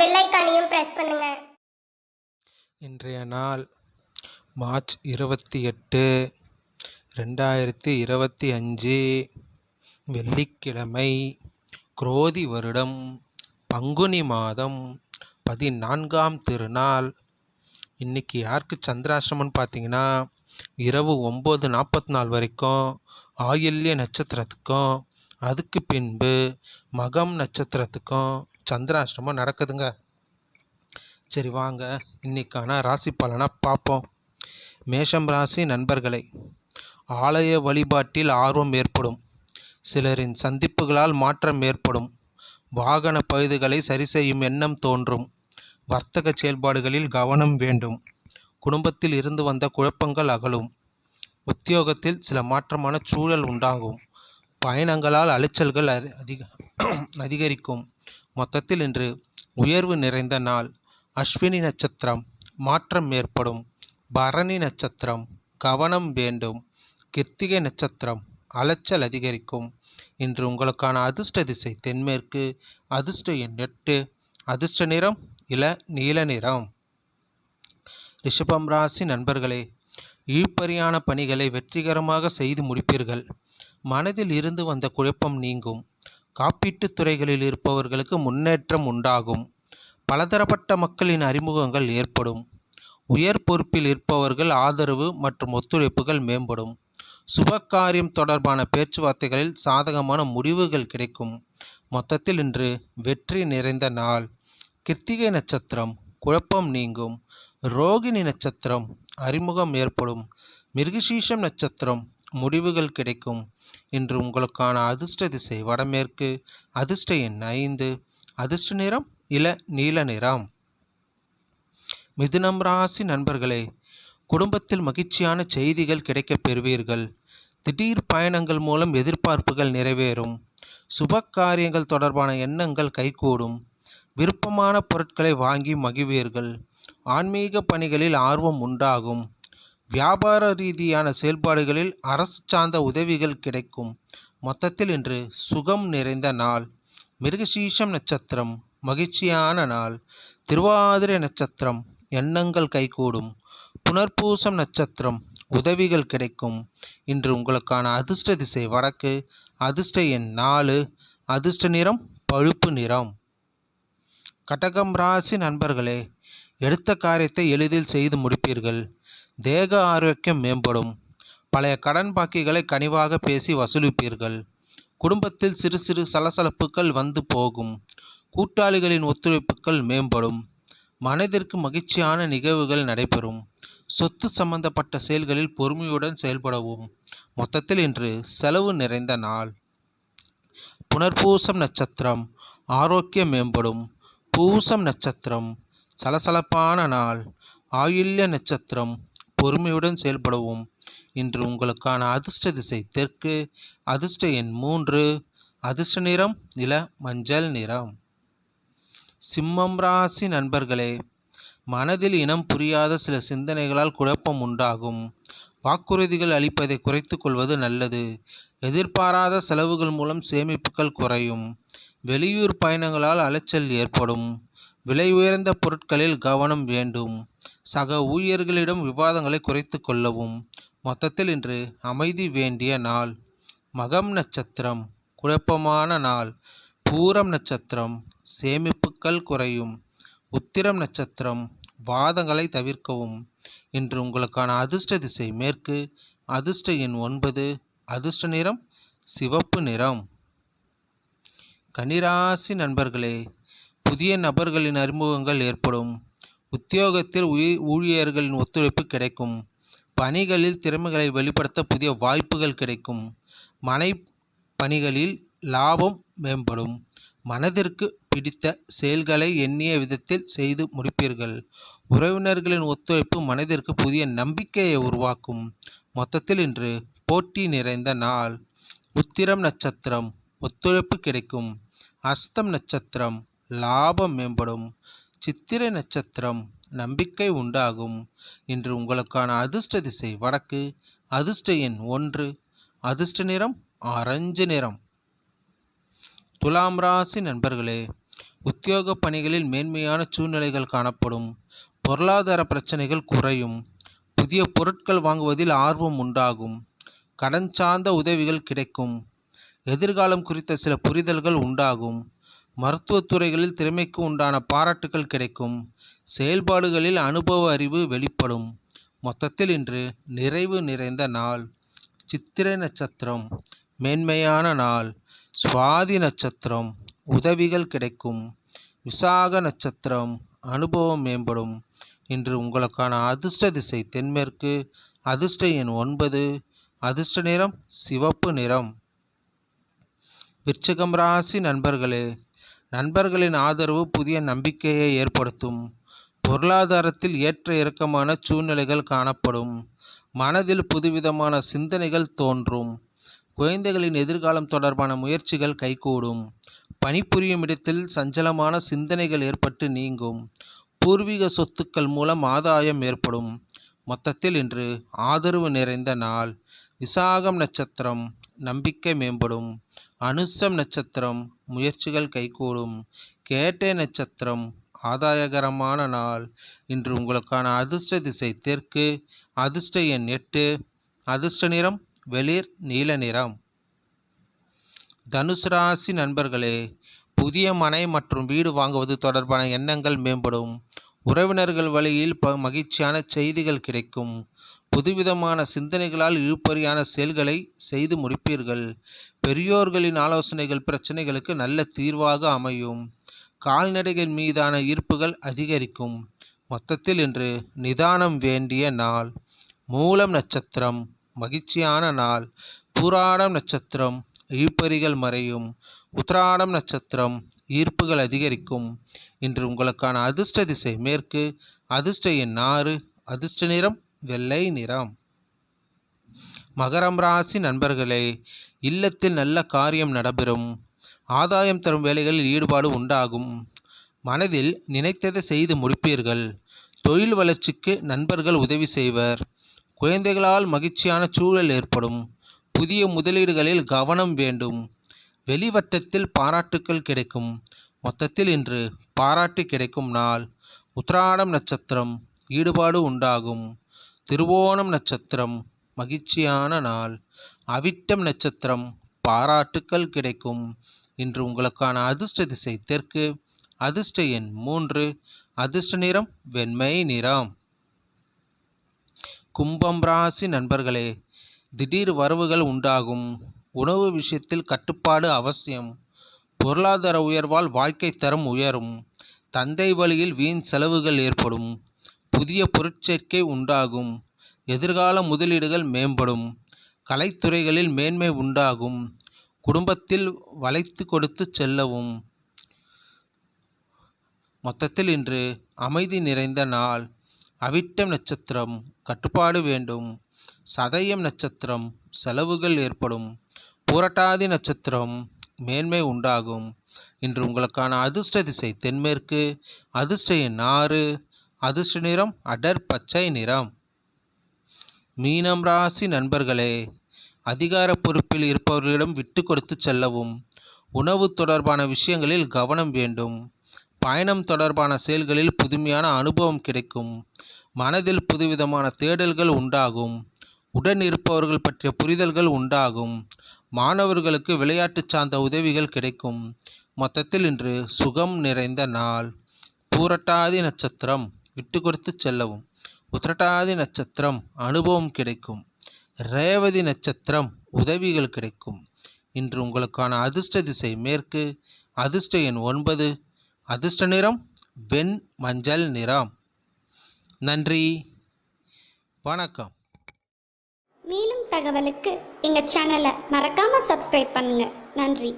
Bell ஐக்கானையும் press பண்ணுங்க. இன்றைய நாள் மார்ச் இருபத்தி எட்டு ரெண்டாயிரத்தி இருபத்தி அஞ்சு வெள்ளிக்கிழமை குரோதி வருடம் பங்குனி மாதம் பதினான்காம் திருநாள். இன்னைக்கு யாருக்கு சந்திராசிரமம்னு பார்த்தீங்கன்னா இரவு ஒம்பது நாற்பத்தி நாலு வரைக்கும் ஆயில்ய நட்சத்திரத்துக்கும் அதுக்கு பின்பு மகம் நட்சத்திரத்துக்கும் சந்திராஷ்டமம் நடக்குதுங்க. சரி வாங்க இன்னைக்கான ராசி பலனை பார்ப்போம். மேஷம் ராசி நண்பர்களை ஆலய வழிபாட்டில் ஆர்வம் ஏற்படும். சிலரின் சந்திப்புகளால் மாற்றம் ஏற்படும். வாகன பழுதுகளை சரி செய்யும் எண்ணம் தோன்றும். வர்த்தக செயல்பாடுகளில் கவனம் வேண்டும். குடும்பத்தில் இருந்து வந்த குழப்பங்கள் அகலும். உத்தியோகத்தில் சில மாற்றமான சூழல் உண்டாகும். பயணங்களால் அலைச்சல்கள் அதிக அதிகரிக்கும். மொத்தத்தில் இன்று உயர்வு நிறைந்த நாள். அஸ்வினி நட்சத்திரம் மாற்றம் ஏற்படும். பரணி நட்சத்திரம் கவனம் வேண்டும். கிருத்திகை நட்சத்திரம் அலைச்சல் அதிகரிக்கும். இன்று உங்களுக்கான அதிர்ஷ்ட திசை தென்மேற்கு அதிர்ஷ்ட எண் எட்டு அதிர்ஷ்ட நிறம் இள நீல நிறம். ரிஷபம் ராசி நண்பர்களே இழுப்பறியான பணிகளை வெற்றிகரமாக செய்து முடிப்பீர்கள். மனதில் இருந்து வந்த குழப்பம் நீங்கும். காப்பீட்டுத் துறைகளில் இருப்பவர்களுக்கு முன்னேற்றம் உண்டாகும். பலதரப்பட்ட மக்களின் அறிமுகங்கள் ஏற்படும். உயர் பொறுப்பில் இருப்பவர்கள் ஆதரவு மற்றும் ஒத்துழைப்புகள் மேம்படும். சுபகாரியம் தொடர்பான பேச்சுவார்த்தைகளில் சாதகமான முடிவுகள் கிடைக்கும். மொத்தத்தில் இன்று வெற்றி நிறைந்த நாள். கிருத்திகை நட்சத்திரம் குழப்பம் நீங்கும். ரோகிணி நட்சத்திரம் அறிமுகம் ஏற்படும். மிருகசீஷம் நட்சத்திரம் முடிவுகள் கிடைக்கும். இன்று உங்களுக்கான அதிர்ஷ்ட திசை வடமேற்கு. அதிர்ஷ்ட எண் ஐந்து. அதிர்ஷ்ட நிறம் இள நீல நிறம். மிதுனம் ராசி நண்பர்களே குடும்பத்தில் மகிழ்ச்சியான செய்திகள் கிடைக்கப் பெறுவீர்கள். திடீர் பயணங்கள் மூலம் எதிர்பார்ப்புகள் நிறைவேறும். சுப காரியங்கள் தொடர்பான எண்ணங்கள் கைகூடும். விருப்பமான பொருட்களை வாங்கி மகிழ்வீர்கள். ஆன்மீக பணிகளில் ஆர்வம் உண்டாகும். வியாபார ரீதியான செயல்பாடுகளில் அரசு சார்ந்த உதவிகள் கிடைக்கும். மொத்தத்தில் இன்று சுகம் நிறைந்த நாள். மிருகசீஷம் நட்சத்திரம். மகிழ்ச்சியான நாள். திருவாதிரை நட்சத்திரம். எண்ணங்கள் கைகூடும். புனர்பூசம் நட்சத்திரம். உதவிகள் கிடைக்கும். இன்று உங்களுக்கான அதிர்ஷ்ட திசை வடக்கு. அதிர்ஷ்ட எண் நாலு. அதிர்ஷ்ட நிறம் பழுப்பு நிறம். கடகம் ராசி நண்பர்களே எடுத்த காரியத்தை எளிதில் செய்து முடிப்பீர்கள். தேக ஆரோக்கியம் மேம்படும். பழைய கடன் பாக்கிகளை கனிவாக பேசி வசூலிப்பீர்கள். குடும்பத்தில் சிறு சிறு சலசலப்புகள் வந்து போகும். கூட்டாளிகளின் ஒத்துழைப்புகள் மேம்படும். மனதிற்கு மகிழ்ச்சியான நிகழ்வுகள் நடைபெறும். சொத்து சம்பந்தப்பட்ட செயல்களில் பொறுமையுடன் செயல்படவும். மொத்தத்தில் இன்று செலவு நிறைந்த நாள். புனர்பூசம் நட்சத்திரம். ஆரோக்கியம் மேம்படும். பூசம் நட்சத்திரம். சலசலப்பான நாள். ஆயுள்ய நட்சத்திரம் பொறுமையுடன் செயல்படவும். இன்று உங்களுக்கான அதிர்ஷ்ட திசை தெற்கு. அதிர்ஷ்ட எண் மூன்று. அதிர்ஷ்ட நிறம் இள மஞ்சள் நிறம். சிம்மம் ராசி நண்பர்களே மனதில் இனம் புரியாத சில சிந்தனைகளால் குழப்பம் உண்டாகும். வாக்குறுதிகள் அளிப்பதை குறைத்து கொள்வது நல்லது. எதிர்பாராத செலவுகள் மூலம் சேமிப்புகள் குறையும். வெளியூர் பயணங்களால் அலைச்சல் ஏற்படும். விலை உயர்ந்த பொருட்களில் கவனம் வேண்டும். சக ஊழியர்களிடம் விவாதங்களை குறைத்து கொள்ளவும். மொத்தத்தில் இன்று அமைதி வேண்டிய நாள். மகம் நட்சத்திரம். குழப்பமான நாள். பூரம் நட்சத்திரம். சேமிப்புகள் குறையும். உத்திரம் நட்சத்திரம். வாதங்களை தவிர்க்கவும். இன்று உங்களுக்கான அதிர்ஷ்ட திசை மேற்கு. அதிர்ஷ்ட எண் ஒன்பது. அதிர்ஷ்ட நிறம். சிவப்பு நிறம். கன்னிராசி நண்பர்களே புதிய நபர்களின் அறிமுகங்கள் ஏற்படும். உத்தியோகத்தில் ஊழியர்களின் ஒத்துழைப்பு கிடைக்கும். பணிகளில் திறமைகளை வெளிப்படுத்த புதிய வாய்ப்புகள் கிடைக்கும். மனை பணிகளில் லாபம் மேம்படும். மனதிற்கு பிடித்த செயல்களை எண்ணிய விதத்தில் செய்து முடிப்பீர்கள். உறவினர்களின் ஒத்துழைப்பு மனதிற்கு புதிய நம்பிக்கையை உருவாக்கும். மொத்தத்தில் இன்று போட்டி நிறைந்த நாள். உத்திரம் நட்சத்திரம். ஒத்துழைப்பு கிடைக்கும். அஸ்தம் நட்சத்திரம். லாபம் மேம்படும். சித்திரை நட்சத்திரம் நம்பிக்கை உண்டாகும் இன்று உங்களுக்கான அதிர்ஷ்ட திசை வடக்கு அதிர்ஷ்ட எண் ஒன்று அதிர்ஷ்ட நிறம் ஆரஞ்சு நிறம். துலாம் ராசி நண்பர்களே உத்தியோக பணிகளில் மேன்மையான சூழ்நிலைகள் காணப்படும். பொருளாதார பிரச்சனைகள் குறையும். புதிய பொருட்கள் வாங்குவதில் ஆர்வம் உண்டாகும். கடன் சார்ந்த உதவிகள் கிடைக்கும். எதிர்காலம் குறித்த சில புரிதல்கள் உண்டாகும். மருத்துவத் துறைகளில் திறமைக்கு உண்டான பாராட்டுகள் கிடைக்கும். செயல்பாடுகளில் அனுபவ அறிவு வெளிப்படும். மொத்தத்தில் இன்று நிறைவு நிறைந்த நாள். சித்திரை நட்சத்திரம். மேன்மையான நாள். சுவாதி நட்சத்திரம். உதவிகள் கிடைக்கும். விசாக நட்சத்திரம். அனுபவம் மேம்படும். இன்று உங்களுக்கான அதிர்ஷ்ட திசை தென்மேற்கு. அதிர்ஷ்ட எண் ஒன்பது. அதிர்ஷ்ட நிறம் சிவப்பு நிறம். விருச்சிகம் ராசி நண்பர்களே நண்பர்களின் ஆதரவு புதிய நம்பிக்கையை ஏற்படுத்தும். பொருளாதாரத்தில் ஏற்ற இறக்கமான சூழ்நிலைகள் காணப்படும். மனதில் புதுவிதமான சிந்தனைகள் தோன்றும். குழந்தைகளின் எதிர்காலம் தொடர்பான முயற்சிகள் கைகூடும். பணிபுரியும் இடத்தில் சஞ்சலமான சிந்தனைகள் ஏற்பட்டு நீங்கும். பூர்வீக சொத்துக்கள் மூலம் ஆதாயம் ஏற்படும். மொத்தத்தில் இன்று ஆதரவு நிறைந்த நாள். விசாகம் நட்சத்திரம். நம்பிக்கை மேம்படும். அனுசம் நட்சத்திரம். முயற்சிகள் கைகூடும். கேட்டை நட்சத்திரம் ஆதாயகரமான நாள். இன்று உங்களுக்கான அதிர்ஷ்ட திசை தெற்கு அதிர்ஷ்ட எண் எட்டு அதிர்ஷ்ட நிறம் வெளிர் நீல நிறம். தனுசு ராசி நண்பர்களே புதிய மனை மற்றும் வீடு வாங்குவது தொடர்பான எண்ணங்கள் மேம்படும். உறவினர்கள் வழியில் ப மகிழ்ச்சியான செய்திகள் கிடைக்கும். புதுவிதமான சிந்தனைகளால் இழுபறியான செயல்களை செய்து முடிப்பீர்கள். பெரியோர்களின் ஆலோசனைகள் பிரச்சனைகளுக்கு நல்ல தீர்வாக அமையும். கால்நடைகள் மீதான ஈர்ப்புகள் அதிகரிக்கும். மொத்தத்தில் இன்று நிதானம் வேண்டிய நாள். மூலம் நட்சத்திரம். மகிழ்ச்சியான நாள். பூராடம் நட்சத்திரம். இழுப்பறிகள் மறையும். உத்திராடம் நட்சத்திரம். ஈர்ப்புகள் அதிகரிக்கும். இன்று உங்களுக்கான அதிர்ஷ்ட திசை மேற்கு. அதிர்ஷ்ட எண் ஆறு. அதிர்ஷ்ட நிறம் வெள்ளை நிறம். மகரம் ராசி நண்பர்களே இல்லத்தில் நல்ல காரியம் நடைபெறும். ஆதாயம் தரும் வேலைகளில் ஈடுபாடு உண்டாகும். மனதில் நினைத்ததை செய்து முடிப்பீர்கள். தொழில் வளர்ச்சிக்கு நண்பர்கள் உதவி செய்வர். குழந்தைகளால் மகிழ்ச்சியான சூழல் ஏற்படும். புதிய முதலீடுகளில் கவனம் வேண்டும். வெளிவட்டத்தில் பாராட்டுக்கள் கிடைக்கும். மொத்தத்தில் இன்று பாராட்டு கிடைக்கும் நாள். உத்ராடம் நட்சத்திரம். ஈடுபாடு உண்டாகும். திருவோணம் நட்சத்திரம் மகிழ்ச்சியான நாள். அவிட்டம் நட்சத்திரம் பாராட்டுக்கள் கிடைக்கும். இன்று உங்களுக்கான அதிர்ஷ்ட திசை தெற்கு அதிர்ஷ்ட எண் மூன்று அதிர்ஷ்ட நிறம் வெண்மை நிறம். கும்பம் ராசி நண்பர்களே திடீர் வரவுகள் உண்டாகும். உணவு விஷயத்தில் கட்டுப்பாடு அவசியம். பொருளாதார உயர்வால் வாழ்க்கை தரம் உயரும். தந்தை வழியில் வீண் செலவுகள் ஏற்படும். புதிய பொருட்சேர்க்கை உண்டாகும். எதிர்கால முதலீடுகள் மேம்படும். கலைத்துறைகளில் மேன்மை உண்டாகும். குடும்பத்தில் வளைத்து கொடுத்து செல்லவும். மொத்தத்தில் இன்று அமைதி நிறைந்த நாள். அவிட்டம் நட்சத்திரம் கட்டுப்பாடு வேண்டும். சதயம் நட்சத்திரம் செலவுகள் ஏற்படும். புரட்டாதி நட்சத்திரம் மேன்மை உண்டாகும். இன்று உங்களுக்கான அதிர்ஷ்ட திசை தென்மேற்கு அதிர்ஷ்ட எண் ஆறு. அதிர்ஷ்ட நிறம் அடர் பச்சை நிறம். மீனம் ராசி நண்பர்களே அதிகார பொறுப்பில் இருப்பவர்களிடம் விட்டு கொடுத்து செல்லவும் உணவு தொடர்பான விஷயங்களில் கவனம் வேண்டும். பயணம் தொடர்பான செயல்களில் புதுமையான அனுபவம் கிடைக்கும். மனதில் புதுவிதமான தேடல்கள் உண்டாகும். உடன் இருப்பவர்கள் பற்றிய புரிதல்கள் உண்டாகும். மாணவர்களுக்கு விளையாட்டு சார்ந்த உதவிகள் கிடைக்கும். மொத்தத்தில் இன்று சுகம் நிறைந்த நாள். பூரட்டாதி நட்சத்திரம். விட்டு கொடுத்து செல்லவும். உத்திரட்டாதி நட்சத்திரம் அனுபவம் கிடைக்கும். ரேவதி நட்சத்திரம் உதவிகள் கிடைக்கும். இன்று உங்களுக்கான அதிர்ஷ்ட திசை மேற்கு அதிர்ஷ்ட எண் ஒன்பது. அதிர்ஷ்ட நிறம் வெண் மஞ்சள் நிறம். நன்றி. வணக்கம். மேலும் தகவலுக்கு எங்கள் சேனலை மறக்காமல் சப்ஸ்கிரைப் பண்ணுங்கள் நன்றி.